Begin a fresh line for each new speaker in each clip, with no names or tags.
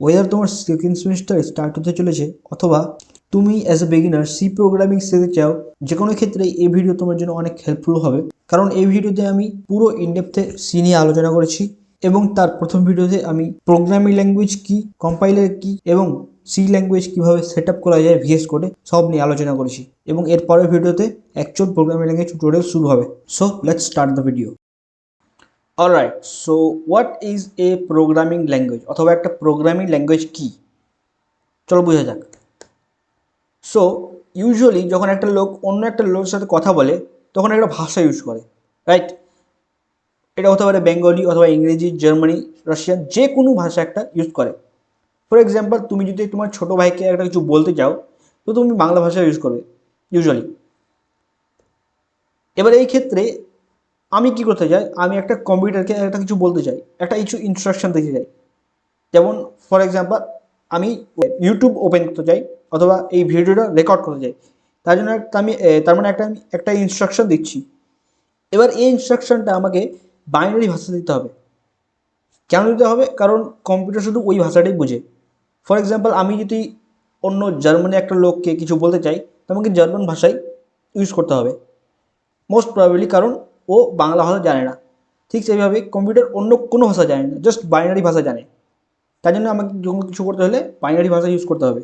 Weather তোমার second semester start হতে চলেছে অথবা তুমি as a beginner C programming শিখতে চাও যে কোনো ক্ষেত্রে এই ভিডিও তোমার জন্য অনেক হেল্পফুল হবে। কারণ এই ভিডিওতে আমি পুরো ইনডেপথে সি নিয়ে আলোচনা করেছি এবং তার প্রথম ভিডিওতে আমি প্রোগ্রামিং ল্যাঙ্গুয়েজ কি কম্পাইলার কি এবং সি ল্যাঙ্গুয়েজ কীভাবে সেট আপ করা যায় ভিএস কোডে সব নিয়ে আলোচনা করেছি এবং এর পরের ভিডিওতে অ্যাকচুয়াল প্রোগ্রামিং ল্যাঙ্গুয়েজ টিউটোরিয়াল শুরু হবে। So let's start the video alright so what is a programming language অথবা একটা প্রোগ্রামিং ল্যাঙ্গুয়েজ কি? চলো বোঝা যাক। সো ইউজুয়ালি যখন একটা লোক অন্য একটা লোকের সাথে কথা বলে, তখন একটা ভাষা ইউজ করে রাইট এটা হতে পারে বেঙ্গলি অথবা ইংরেজি, জার্মানি, রাশিয়ান, যে কোনো ভাষা একটা ইউজ করে। ফর এক্সাম্পল তুমি যদি তোমার ছোটো ভাইকে একটা কিছু বলতে চাও, তো তুমি বাংলা ভাষা ইউজ করবে ইউজুয়ালি এবার এই ক্ষেত্রে আমি কি করতে চাই আমি একটা কম্পিউটারকে একটা কিছু বলতে চাই একটা কিছু ইনস্ট্রাকশন দিতে চাই যেমন ফর এক্সাম্পল আমি ইউটিউব ওপেন করতে চাই অথবা এই ভিডিওটা রেকর্ড করতে চাই তার জন্য একটা আমি তার মানে একটা আমি একটা ইনস্ট্রাকশন দিচ্ছি। এবার এই ইনস্ট্রাকশনটা আমাকে বাইনারি ভাষা দিতে হবে। কেন দিতে হবে? কারণ কম্পিউটার শুধু ওই ভাষাটাই বোঝে। ফর এক্সাম্পল আমি যদি অন্য জার্মানি একটা লোককে কিছু বলতে চাই তো আমাকে জার্মান ভাষায় ইউজ করতে হবে। মোস্ট প্রবাবলি কারণ ও বাংলা ভাষা জানে না। ঠিক সেইভাবে কম্পিউটার অন্য কোনো ভাষা জানে না জাস্ট বাইনারি ভাষা জানে। তাই জন্য আমাকে যখন কিছু করতে হলে বাইনারি ভাষা ইউজ করতে হবে।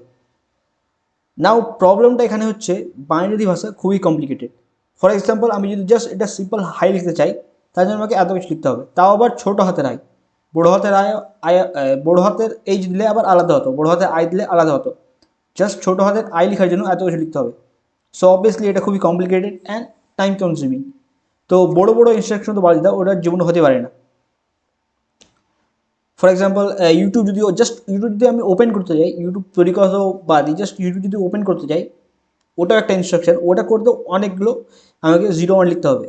নাও প্রবলেমটা এখানে হচ্ছে বাইনারি ভাষা খুবই কমপ্লিকেটেড ফর এক্সাম্পল আমি যদি জাস্ট এটা সিম্পল হাই লিখতে চাই, তার জন্য আমাকে এত কিছু লিখতে হবে। তাও আবার ছোট হাতের আই বড়ো হাতের আয় আয় বড়ো হাতের এইচ দিলে আবার আলাদা হতো, বড়ো হাতের আই দিলে আলাদা হতো। জাস্ট ছোটো হাতের আই লেখার জন্য এত কিছু লিখতে হবে। সো অবভিয়াসলি এটা খুবই কমপ্লিকেটেড অ্যান্ড টাইম কনজিউমিং তো বড় বড় ইনস্ট্রাকশন তো বাদ দাও ওটার জীবনে হতে পারে না। ফর এক্সাম্পল ইউটিউব যদি জাস্ট ইউটিউব যদি আমি ওপেন করতে যাই ইউটিউব তৈরি করা বাদই জাস্ট ইউটিউব যদি ওপেন করতে যাই, ওটাও একটা ইনস্ট্রাকশন ওটা করতে অনেকগুলো আমাকে জিরো ওয়ান লিখতে হবে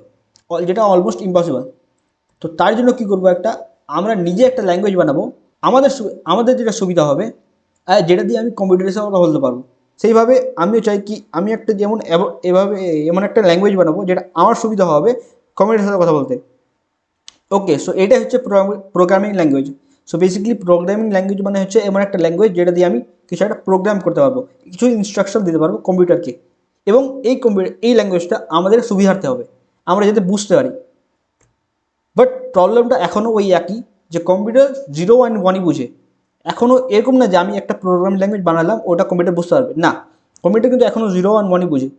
যেটা অলমোস্ট ইম্পসিবল তো তার জন্য কী করব একটা, আমরা নিজে একটা ল্যাঙ্গুয়েজ বানাবো, আমাদের আমাদের যেটা সুবিধা হবে যেটা দিয়ে আমি কম্পিউটারের সাথে কথা বলতে পারব। সেইভাবে আমিও চাই কি আমি একটা যেমন এভাবে এমন একটা ল্যাঙ্গুয়েজ বানাবো যেটা আমার সুবিধা হবে কম্পিউটারের সাথে কথা বলতে। ওকে সো এটা হচ্ছে programming language so basically programming language মানে হচ্ছে এমন একটা ল্যাঙ্গুয়েজ যেটা দিয়ে আমি কিছু একটা প্রোগ্রাম করতে পারব, কিছু ইনস্ট্রাকশন দিতে পারব কম্পিউটারকে এবং এই কম্পিউটার এই ল্যাঙ্গুয়েজটা আমাদের সুবিধার্থে হবে, আমরা যাতে বুঝতে পারি। বাট প্রবলেমটা এখনও ওই একই যে কম্পিউটার জিরো ওয়ান ওয়ানই বুঝে। এখনও এরকম না যে আমি একটা প্রোগ্রামিং ল্যাঙ্গুয়েজ বানালাম, ওটা কম্পিউটার বুঝতে পারবে। না কম্পিউটার কিন্তু এখনও জিরো ওয়ান ওয়ানই বুঝে।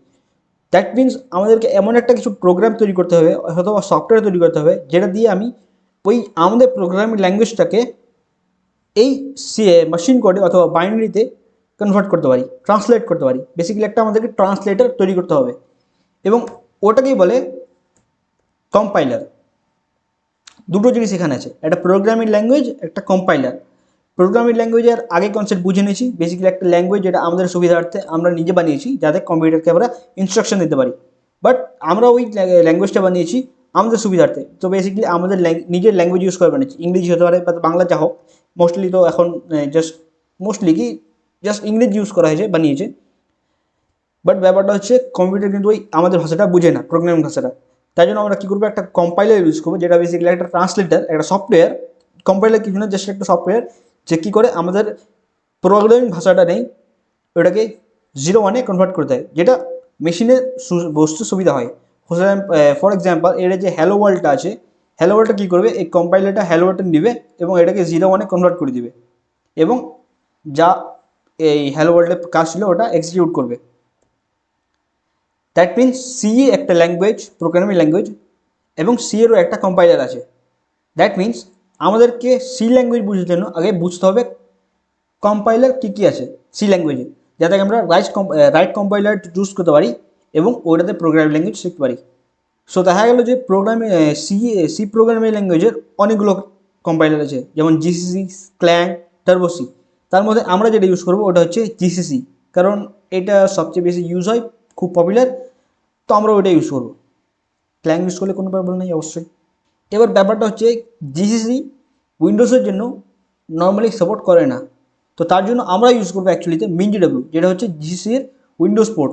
দ্যাট মিন্স আমাদেরকে এমন একটা কিছু প্রোগ্রাম তৈরি করতে হবে, অথবা সফটওয়্যার তৈরি করতে হবে, যেটা দিয়ে আমি ওই আমাদের প্রোগ্রামিং ল্যাঙ্গুয়েজটাকে এই মেশিন কোডে অথবা বাইনারিতে কনভার্ট করতে পারি ট্রান্সলেট করতে পারি। বেসিক্যালি একটা আমাদেরকে ট্রান্সলেটার তৈরি করতে হবে। এবং ওটাকেই বলে কম্পাইলার দুটো জিনিস এখানে আছে, একটা প্রোগ্রামিং ল্যাঙ্গুয়েজ একটা কম্পাইলার প্রোগ্রামিং ল্যাঙ্গুয়েজের আগে কনসেপ্ট বুঝে নিয়েছি। বেসিক্যালি একটা ল্যাঙ্গুয়েজ যেটা আমাদের সুবিধার্থে আমরা নিজে বানিয়েছি, যাতে কম্পিউটারকে আমরা ইনস্ট্রাকশন দিতে পারি। বাট আমরা ওই ল্যাঙ্গুয়েজটা বানিয়েছি আমাদের সুবিধার্থে। তো বেসিক্যালি আমাদের নিজের ল্যাঙ্গুয়েজ ইউজ করে বানিয়েছি। ইংরেজি হতে পারে বা বাংলা যা হোক মোস্টলি তো এখন জাস্ট মোস্টলি কি জাস্ট ইংরেজি ইউজ করা হয়েছে, বানিয়েছে। বাট ব্যাপারটা হচ্ছে কম্পিউটার কিন্তু ওই আমাদের ভাষাটা বুঝে না প্রোগ্রামিং ভাষাটা। তাই জন্য আমরা কী করব, একটা কম্পাইলার ইউজ করব, যেটা বেসিক্যালি একটা ট্রান্সলেটার একটা সফটওয়্যার কম্পাইলার কিছু না জাস্ট একটা সফটওয়্যার যে কী করে আমাদের প্রোগ্রামিং ভাষাটা নেই, ওটাকে জিরো ওয়ানে কনভার্ট করে দেয়। যেটা মেশিনের বস্তু সুবিধা হয়। ফর এক্সাম্পল এর যে হ্যালো ওয়ার্ল্ডটা আছে হ্যালো ওয়ার্ল্ডটা কী করবে? এই কম্পাইলারটা হ্যালো ওয়ার্ল্ডটা নেবে এবং এটাকে জিরো ওয়ানে কনভার্ট করে দিবে। এবং যা এই হ্যালো ওয়ার্ল্ডের কাজ ছিল, ওটা এক্সিকিউট করবে। দ্যাট মিনস সি একটা ল্যাঙ্গুয়েজ প্রোগ্রামিং ল্যাঙ্গুয়েজ এবং সি এরও একটা কম্পাইলার আছে। দ্যাট মিনস আমাদেরকে সি ল্যাঙ্গুয়েজ বুঝতে জন্য আগে বুঝতে হবে কম্পাইলার কী কী আছে সি ল্যাঙ্গুয়েজে যাতে আমরা রাইট রাইট কম্পাইলার চুজ করতে পারি এবং ওইটাতে প্রোগ্রামিং ল্যাঙ্গুয়েজ শিখতে পারি। সো দেখা গেল যে প্রোগ্রামিং সি সি প্রোগ্রামিং ল্যাঙ্গুয়েজের অনেকগুলো কম্পাইলার আছে, যেমন জিসিসি ক্ল্যাং টার্বোসি তার মধ্যে আমরা যেটা ইউজ করব ওটা হচ্ছে জিসিসি কারণ এটা সবচেয়ে বেশি ইউজ হয়, খুব পপুলার তো আমরা ওইটা ইউজ করব। ক্ল্যাং ইউজ করলে কোনো প্রবলেম নেই, অবশ্যই। এবার ব্যাপারটা হচ্ছে জিসিসি উইন্ডোজের জন্য নর্মালি সাপোর্ট করে না। তো তার জন্য আমরা ইউজ করব অ্যাকচুয়ালিতে মিনজি ডাব্লু যেটা হচ্ছে জিসিসি এর উইন্ডোজ পোর্ট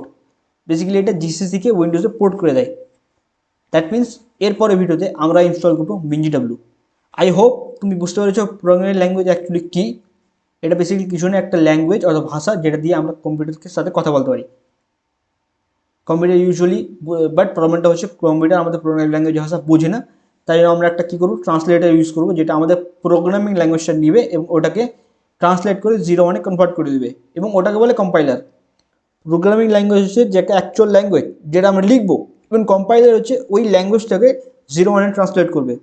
বেসিক্যালি এটা জিসিসিকে উইন্ডোজে পোর্ট করে দেয়। দ্যাট মিন্স এরপরে ভিডিওতে আমরা ইনস্টল করব মিনজি ডাব্লু আই হোপ তুমি বুঝতে পেরেছ প্রোগ্রামিং ল্যাঙ্গুয়েজ অ্যাকচুয়ালি কী। এটা বেসিক্যালি কিছু না একটা ল্যাঙ্গুয়েজ অথবা ভাষা যেটা দিয়ে আমরা কম্পিউটারের সাথে কথা বলতে পারি। কম্পিউটার ইউজুয়ালি বাট প্রবলেমটা হচ্ছে কম্পিউটার আমাদের প্রোগ্রামিং ল্যাঙ্গুয়েজ ভাষা বোঝে না। তাই আমরা একটা কী করব? ট্রান্সলেটার ইউজ করব, যেটা আমাদের প্রোগ্রামিং ল্যাঙ্গুয়েজটা নিবে এবং ওটাকে ট্রান্সলেট করে জিরো ওয়ানে কনভার্ট করে দিবে এবং ওটাকে বলে কম্পাইলার প্রোগ্রামিং ল্যাঙ্গুয়েজ হচ্ছে যেটা অ্যাকচুয়াল ল্যাঙ্গুয়েজ যেটা আমরা লিখব, এবং কম্পাইলার হচ্ছে ওই ল্যাঙ্গুয়েজটাকে জিরো ওয়ানে ট্রান্সলেট করবে।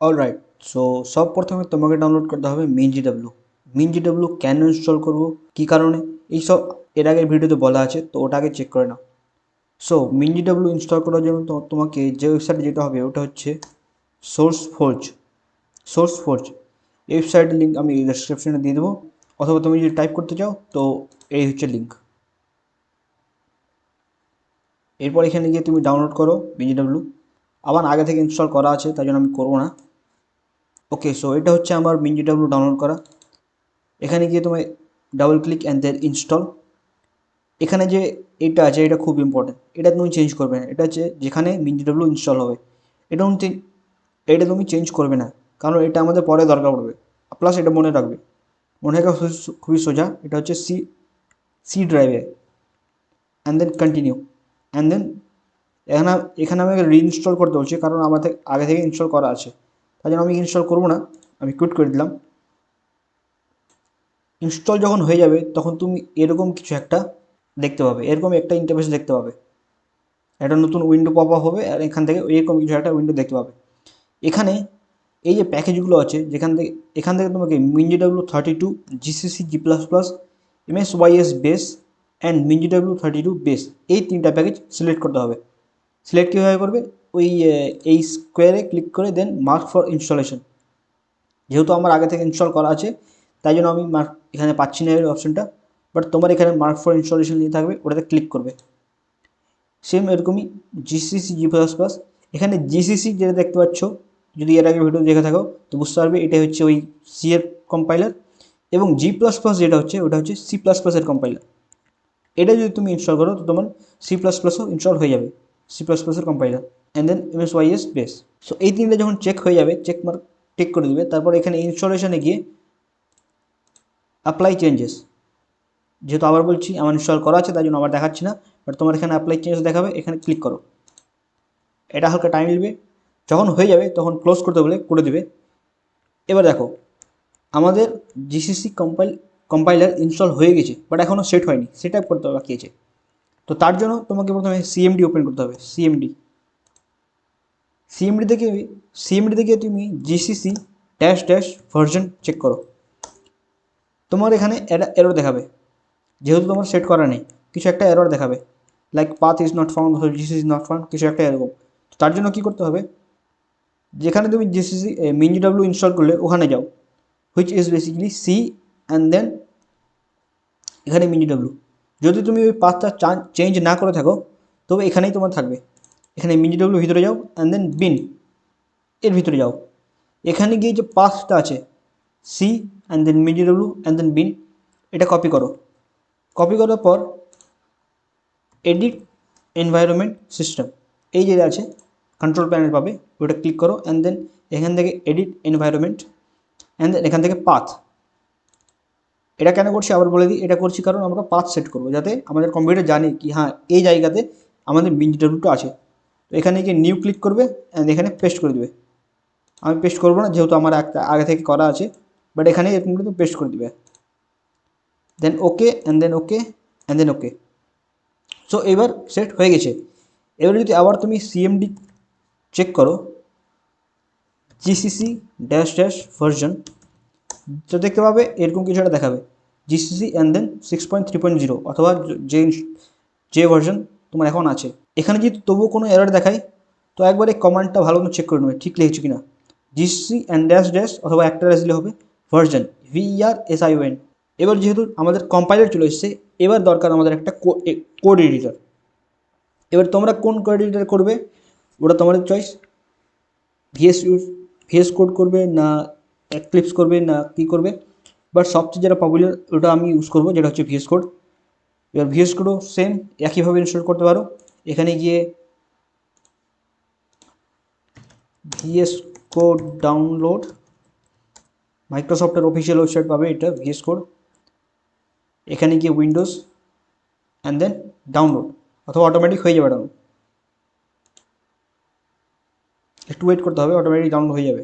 অল রাইট সো সব প্রথমে তোমাকে ডাউনলোড করতে হবে মিনজি ডাব্লু মিনজি ডাব্লু কেন ইনস্টল করব? কী কারণে? এইসব এর আগের ভিডিওতে বলা আছে, তো ওটাকে চেক করে নাও। সো মিনজি ডাব্লু ইনস্টল করার জন্য তোমাকে যে ওয়েবসাইটে যেতে হবে, ওটা হচ্ছে সোর্স ফোর্জ সোর্স ফোর্জ এই ওয়েবসাইটের লিঙ্ক আমি ডিসক্রিপশনে দিয়ে দেবো। অথবা তুমি যদি টাইপ করতে চাও, তো এই হচ্ছে লিঙ্ক এরপর এখানে গিয়ে তুমি ডাউনলোড করো বিজিডাব্লিউ আমার আগে থেকে ইনস্টল করা আছে তাই জন্য আমি করব না। ওকে সো এটা হচ্ছে আমার বিজিডাব্লিউ ডাউনলোড করা। এখানে গিয়ে তুমি double click and then install এখানে যে এটা আছে, এটা খুব ইম্পর্টেন্ট এটা তুমি চেঞ্জ করবে না। এটা হচ্ছে যেখানে বিজিডাব্লিউ ইনস্টল হবে। এটা এটা তুমি চেঞ্জ করবে না। কারণ এটা আমাদের পরে দরকার পড়বে। প্লাস এটা মনে রাখবে। মনে রাখা খুবই- সোজা। এটা হচ্ছে সি সি ড্রাইভে and then continue and then এখানে এখানে আমাকে রিইনস্টল করতে বলছে কারণ আমার আগে থেকে ইনস্টল করা আছে। তাই জন্য আমি ইনস্টল করব না। আমি কুইট করে দিলাম। ইনস্টল যখন হয়ে যাবে, তখন তুমি এরকম কিছু একটা দেখতে পাবে। এরকম একটা ইন্টারফেস দেখতে পাবে। একটা নতুন উইন্ডো পপ আপ হবে। আর এখান থেকে এরকম কিছু একটা উইন্ডো দেখতে পাবে। এখানে এই যে প্যাকেজগুলো আছে, যেখান থেকে, এখান থেকে তোমাকে মিনজি W thirty two GCC G plus plus M S ওয়াইএস base and মিনজি W thirty two base এই তিনটা প্যাকেজ সিলেক্ট করতে হবে। সিলেক্ট কীভাবে করবে? ওই এই স্কোয়ারে ক্লিক করে দেন মার্ক ফর ইনস্টলেশন যেহেতু আমার আগে থেকে ইনস্টল করা আছে, তাই জন্য আমি মার্ক এখানে পাচ্ছি না এর অপশনটা বাট তোমার এখানে মার্ক ফর ইনস্টলেশন নিয়ে থাকবে, ওটাতে ক্লিক করবে। সেম এরকমই জিসিসি জি প্লাস প্লাস এখানে জিসিসি যেটা দেখতে পাচ্ছ যদি এর আগে ভিডিও দেখে থাকো, তো বুঝতে পারবে এটা হচ্ছে ওই সি এর কম্পাইলার এবং জি প্লাস প্লাস যেটা হচ্ছে, ওটা হচ্ছে সি প্লাস প্লাসের কম্পাইলার এটা যদি তুমি ইনস্টল করো, তো তোমার সি প্লাস প্লাসও ইনস্টল হয়ে যাবে সি প্লাস প্লাসের compiler and then M S Y S base so এই তিনটা যখন চেক হয়ে যাবে চেক মার্ক টেক করে দিবে, তারপর এখানে ইনস্টলেশনে গিয়ে অ্যাপ্লাই চেঞ্জেস যেহেতু আবার বলছি, আমার ইনস্টল করা আছে তাই জন্য আবার দেখাচ্ছি না বাট তোমার এখানে অ্যাপ্লাই চেঞ্জেস দেখাবে, এখানে ক্লিক করো। এটা হালকা টাইম নেবে যখন হয়ে যাবে তখন ক্লোজ করতে বলে করে দিবে। এবার দেখো, আমাদের জিসিসি কম্পাইল কম্পাইলার ইনস্টল হয়ে গেছে বাট এখনও সেট হয়নি। সেট আপ করতে বাকি আছে। তো তার জন্য তোমাকে প্রথমে সিএমডি ওপেন করতে হবে সিএমডি সিএমডি থেকে সিএমডি থেকে তুমি GCC dash dash version check করো। তোমার এখানে এরর দেখাবে, যেহেতু তোমার সেট করা নেই, কিছু একটা এরর দেখাবে। Like path is not found GCC is not found কিছু একটা এরকম তার জন্য কী করতে হবে যেখানে তুমি জিসিসি মিনজি ডাব্লিউ ইনস্টল করলে ওখানে যাও which is basically C and then এখানে মিনি ডাব্লু যদি তুমি ওই পাথটা চেঞ্জ না করে থাকো, তবে এখানেই তোমার থাকবে। এখানে মিনি ডাব্লু ভিতরে যাও অ্যান্ড দেন বিন এর ভিতরে যাও। এখানে গিয়ে যে পাথটা আছে সি অ্যান্ড দেন মিনি ডাব্লু অ্যান্ড দেন বিন এটা কপি করো। কপি করার পর এডিট এনভায়রনমেন্ট সিস্টেম এই যে আছে কন্ট্রোল প্যানেল পাবে ওটা ক্লিক করো অ্যান্ড দেন এখান থেকে এডিট এনভায়রনমেন্ট অ্যান্ড দেন এখান থেকে পাথ এটা কেন করছি আবার বলে দিই, এটা করছি কারণ আমরা পাথ সেট করব, যাতে আমাদের কম্পিউটার জানে কি হ্যাঁ এই জায়গাতে আমাদের বিনজি ডাব্লুটা আছে। তো এখানে গিয়ে নিউ ক্লিক করবে অ্যান্ড এখানে পেস্ট করে দেবে। আমি পেস্ট করব না, যেহেতু আমার একটা আগে থেকে করা আছে বাট এখানে এরকম করে পেস্ট করে দিবে। Then okay and then okay and then okay so এবার সেট হয়ে গেছে। এবার যদি আবার তুমি সিএমডি চেক করো। জিসিসি ড্যাশ ড্যাশ ভার্জন তো দেখতে পাবে এরকম কিছু একটা দেখাবে। GCC and then six point three point zero অথবা যে যে ভার্জন তোমার এখন আছে। এখানে যদি তবুও কোনো এরর দেখায়, তো একবার এই কমান্ডটা ভালো মতো চেক করে নেবে, ঠিক লিখেছো কিনা। জিসিসি অ্যান্ড ড্যাশ ড্যাশ অথবা একটা ড্যাশ দিলে হবে version V E R S I O N এবার যেহেতু আমাদের কম্পাইলার চলে এসেছে, এবার দরকার আমাদের একটা কোড এডিটর এবার তোমরা কোন কোড এডিটর করবে? ওটা তোমাদের choice VS use VS code করবে না ক্লিপস করবে না কী করবে। বাট সবচেয়ে যেটা পপুলার ওটা আমি ইউজ করব, যেটা হচ্ছে ভিএস কোড এবার ভিএস কোডও সেম একইভাবে ইনস্টল করতে পারো। এখানে গিয়ে ভিএস কোড ডাউনলোড মাইক্রোসফটের অফিসিয়াল ওয়েবসাইট পাবে এটা ভিএস কোড এখানে গিয়ে উইন্ডোজ অ্যান্ড দেন ডাউনলোড অথবা অটোমেটিক হয়ে যাবে ডাউনলোড একটু ওয়েট করতে হবে অটোমেটিক ডাউনলোড হয়ে যাবে।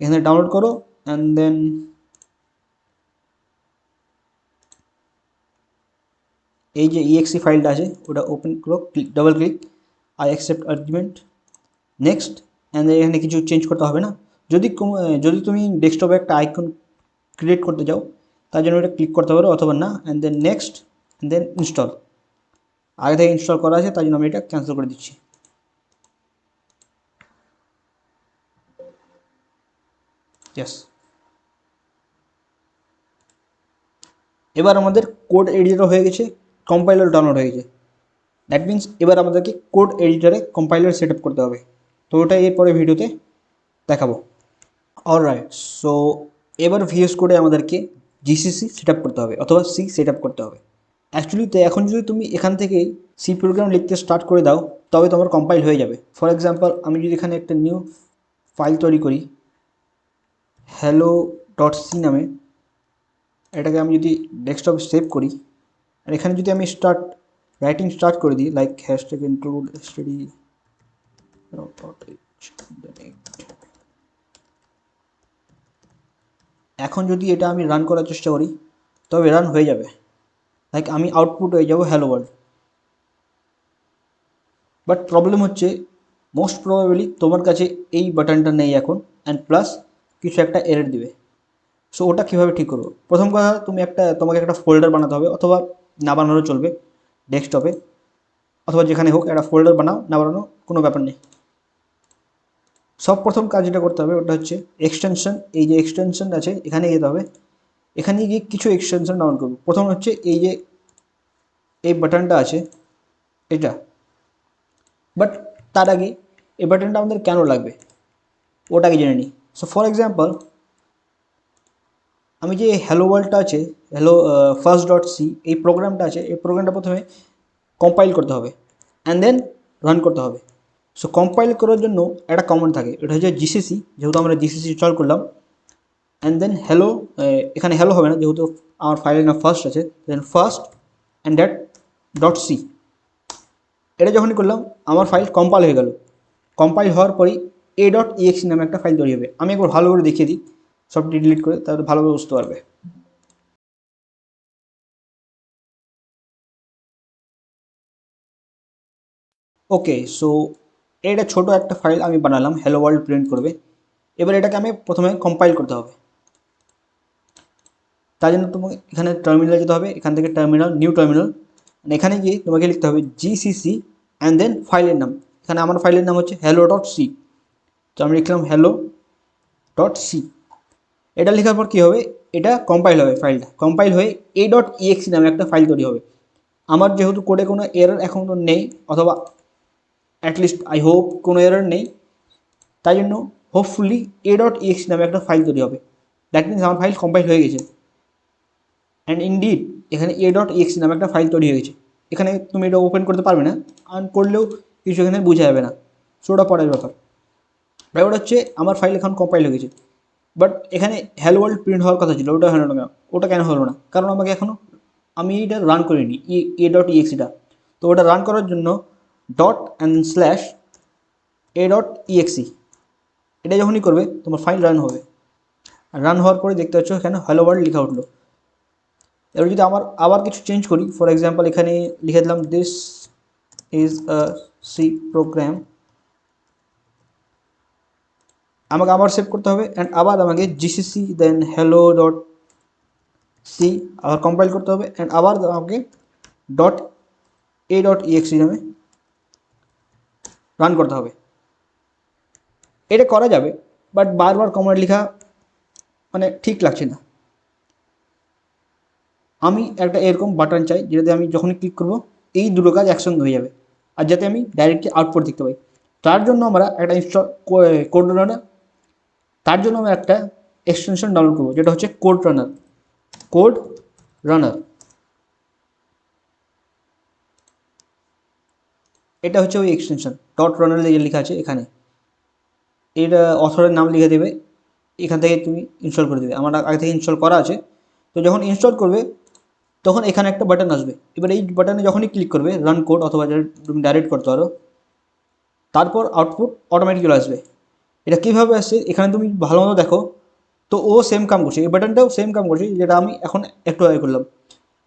এখানে ডাউনলোড করো অ্যান্ড দেন এই যে ইএক্সি ফাইলটা আছে, ওটা ওপেন করো click double click I accept argument next and এখানে কিছু চেঞ্জ করতে হবে না। যদি যদি তুমি ডেস্কটপে একটা আইকন ক্রিয়েট করতে চাও, তার জন্য এটা ক্লিক করতে পারো, অথবা না and then next and then install আগে থেকে ইনস্টল করা আছে তাই জন্য আমি এটা ক্যান্সেল করে দিচ্ছি। ইয়েস এবার আমাদের কোড এডিটর হয়ে গেছে কম্পাইলার ডাউনলোড হয়ে গেছে। দ্যাট মিন্স এবার আমাদেরকে কোড এডিটরে কম্পাইলার সেট করতে হবে। তো ওটা এরপরে ভিডিওতে দেখাবো। অলরাইট সো এবার ভিএস কোডে আমাদেরকে জিসিসি সেট করতে হবে, অথবা সি সেট করতে হবে। অ্যাকচুয়ালি তো এখন যদি তুমি এখান থেকেই সি প্রোগ্রাম লিখতে স্টার্ট করে দাও, তবে তোমার কম্পাইল হয়ে যাবে। ফর এক্সাম্পল আমি যদি এখানে একটা নিউ ফাইল তৈরি করি হ্যালো ডট সি নামে। এটাকে আমি যদি ডেস্কটপ সেভ করি, আর এখানে যদি আমি স্টার্ট রাইটিং স্টার্ট করে দিই লাইক হ্যাশট্যাগ ইনক্লুড স্টাডি এখন যদি এটা আমি রান করার চেষ্টা করি, তবে রান হয়ে যাবে। লাইক আমি আউটপুট হয়ে যাব হ্যালো ওয়ার্ল্ড বাট প্রবলেম হচ্ছে মোস্ট প্রবাবলি তোমার কাছে এই বাটনটা নেই এখন অ্যান্ড প্লাস কিছু একটা এরর দিবে। সো ওটা কীভাবে ঠিক করব? প্রথম কথা, তুমি একটা, তোমাকে একটা ফোল্ডার বানাতে হবে, অথবা না বানালেও চলবে ডেস্কটপে অথবা যেখানে হোক একটা ফোল্ডার বানাও, না বানানো কোনো ব্যাপার নেই। সব প্রথম কাজ যেটা করতে হবে, ওটা হচ্ছে এক্সটেনশন এই যে এক্সটেনশন আছে এখানে যেতে হবে। এখানে গিয়ে কিছু এক্সটেনশন ডাউন করব। প্রথম হচ্ছে এই যে, এই বাটনটা আছে, এটা। বাট তার আগে এই বাটনটা আমাদের কেন লাগবে? ওটাকে জেনে নিই। সো ফর এক্সাম্পল আমি যে হ্যালো ওয়ার্ল্ডটা আছে হ্যালো ফার্স্ট ডট সি এই প্রোগ্রামটা আছে, এই প্রোগ্রামটা প্রথমে কম্পাইল করতে হবে অ্যান্ড দেন রান করতে হবে। সো কম্পাইল করার জন্য একটা কমন থাকে, এটা হচ্ছে জিসিসি যেহেতু আমরা জিসিসি ইনস্টল করলাম। অ্যান্ড দেন হ্যালো এখানে হ্যালো হবে না, যেহেতু আমার ফাইলের নাম ফার্স্ট আছে then first and that dot C এটা যখনই করলাম, আমার ফাইল কম্পাইল হয়ে গেল। কম্পাইল হওয়ার পরেই এ ডট ইএক্সি নামে একটা ফাইল তৈরি হবে। আমি একবার ভালো করে দেখিয়ে দিই, সবটি ডিলিট করে তাহলে ভালোভাবে বুঝতে পারবে। ওকে সো এটা ছোট একটা ফাইল আমি বানালাম হ্যালো ওয়ার্ল্ড প্রিন্ট করবে। এবার এটাকে আমি প্রথমে কম্পাইল করতে হবে। তার জন্য তোমাকে এখানে টার্মিনাল যেতে হবে, এখান থেকে টার্মিনাল নিউ টার্মিনাল এখানে গিয়ে তোমাকে লিখতে হবে জিসিসি অ্যান্ড দেন ফাইলের নাম। এখানে আমার ফাইলের নাম হচ্ছে হ্যালো ডট সি তো আমি লিখলাম হ্যালো ডট সি এটা লেখার পর কী হবে? এটা কম্পাইল হবে ফাইলটা কম্পাইল হয়ে এ ডট ইএক্সি নামে একটা ফাইল তৈরি হবে। আমার যেহেতু কোডে কোনো এরর এখন তো নেই, অথবা অ্যাটলিস্ট আই হোপ কোনো এরর নেই, তাই জন্য হোপফুলি এ ডট ইএক্সি নামে একটা ফাইল তৈরি হবে। দ্যাট মিনস আমার ফাইল কম্পাইল হয়ে গেছে। অ্যান্ড ইনডিড এখানে এ ডট ইএক্সি নামে একটা ফাইল তৈরি হয়ে গেছে। এখানে তুমি এটা ওপেন করতে পারবে না। আর করলেও কিছু এখানে বোঝা যাবে না। সো ওটা পরের ব্যাপার ব্যাপার হচ্ছে আমার ফাইল এখন কম্পাইল হয়ে গেছে। বাট এখানে হ্যালো ওয়ার্ল্ড প্রিন্ট হওয়ার কথা ছিল, ওটা হলো না ওটা কেন হলো না? কারণ আমাকে এখনও আমি এটা রান করিনি ই এ ডট ইএক্সিটা তো ওটা রান করার জন্য dot and slash a dot EXE এটা যখনই করবে, তোমার ফাইল রান হবে। রান হওয়ার পরে দেখতে পাচ্ছ এখানে হ্যালো ওয়ার্ল্ড লেখা উঠল। এবার যদি আমার আবার কিছু চেঞ্জ করি ফর এক্সাম্পল এখানে লিখে দিলাম this is a C program আমাকে আবার সেভ করতে হবে অ্যান্ড আবার আমাকে GCC then hello dot C আবার কম্পাইল করতে হবে অ্যান্ড আবার আমাকে ডট এ ডট ইএক্সি নামে রান করতে হবে। এটা করা যাবে বাট বারবার কমান্ড লেখা মানে ঠিক লাগছে না। আমি একটা এরকম বাটন চাই, যেটাতে আমি যখনই ক্লিক করব, এই দুটো কাজ একসঙ্গে হয়ে যাবে। আর যাতে আমি ডাইরেক্টলি আউটপুট দেখতে পাই। তার জন্য আমরা একটা ইনস্টল কোড তার জন্য আমরা একটা এক্সটেনশন ডাউনলোড করব, যেটা হচ্ছে কোড রানার কোড রানার এটা হচ্ছে ওই এক্সটেনশন ডট রানার যে লেখা আছে এখানে। এটা অথরের নাম লিখে দেবে, এখান থেকে তুমি ইনস্টল করে দেবে। আমার আগে থেকে ইনস্টল করা আছে, তো যখন ইনস্টল করবে, তখন এখানে একটা বাটন আসবে। এবার এই বাটনে যখনই ক্লিক করবে রান কোড অথবা তুমি ডাইরেক্ট করতে পারো, তারপর আউটপুট অটোমেটিক চলে আসবে। এটা কীভাবে আসছে? এখানে তুমি ভালো মতো দেখো। তো ও সেম কাম করছে। এই বাটনটাও সেম কাম করছে, যেটা আমি এখন একটু আগে করলাম।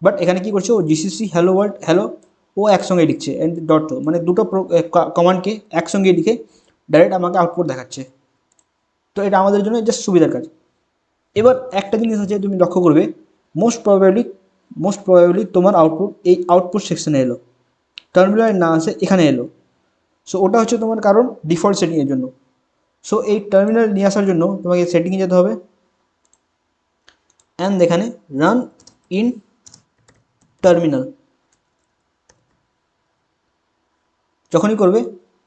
বাট এখানে কী করছে? ও জিসিসি হ্যালো ওয়ার্ল্ড হ্যালো ও একসঙ্গে লিখছে এন্ড ডট মানে দুটো কমান্ডকে একসঙ্গে লিখে ডাইরেক্ট আমাকে আউটপুট দেখাচ্ছে। তো এটা আমাদের জন্য জাস্ট সুবিধার কাজ। এবার একটা জিনিস আছে, তুমি লক্ষ্য করবে। মোস্ট প্রবাবলি মোস্ট প্রবাবলি তোমার আউটপুট এই আউটপুট সেকশনে এলো। টার্মিনাল না আসে, এখানে এলো। সো ওটা হচ্ছে তোমার কারণ ডিফল্ট সেটিংয়ের জন্য। সো এই টার্মিনাল নিয়ে আসার জন্য তোমাকে সেটিংয়ে যেতে হবে। অ্যান্ড এখানে রান ইন টার্মিনাল যখনই করবে,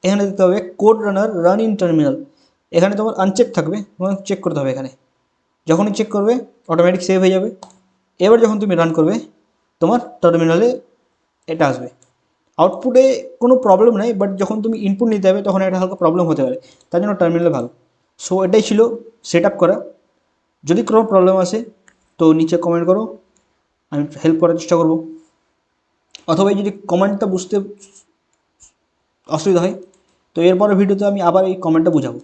এখানে দিতে হবে code runner run in terminal এখানে তোমার আনচেক থাকবে, তোমাকে চেক করতে হবে এখানে। যখনই চেক করবে অটোমেটিক সেভ হয়ে যাবে। এবার যখন তুমি রান করবে, তোমার টার্মিনালে এটা আসবে। আউটপুটে কোনো প্রবলেম নেই বাট যখন তুমি ইনপুট নিতে হবে, তখন একটা হালকা প্রবলেম হতে পারে। তার জন্য টার্মিনালে ভালো। সো এটাই ছিল সেট আপ করা। যদি কোনো প্রবলেম আসে, তো নিচে কমেন্ট করো। আমি হেল্প করার চেষ্টা করব। অথবা যদি কমেন্টটা বুঝতে অসুবিধা হয়, তো এরপরের ভিডিওতে আমি আবার এই কমেন্টটা বুঝাবো।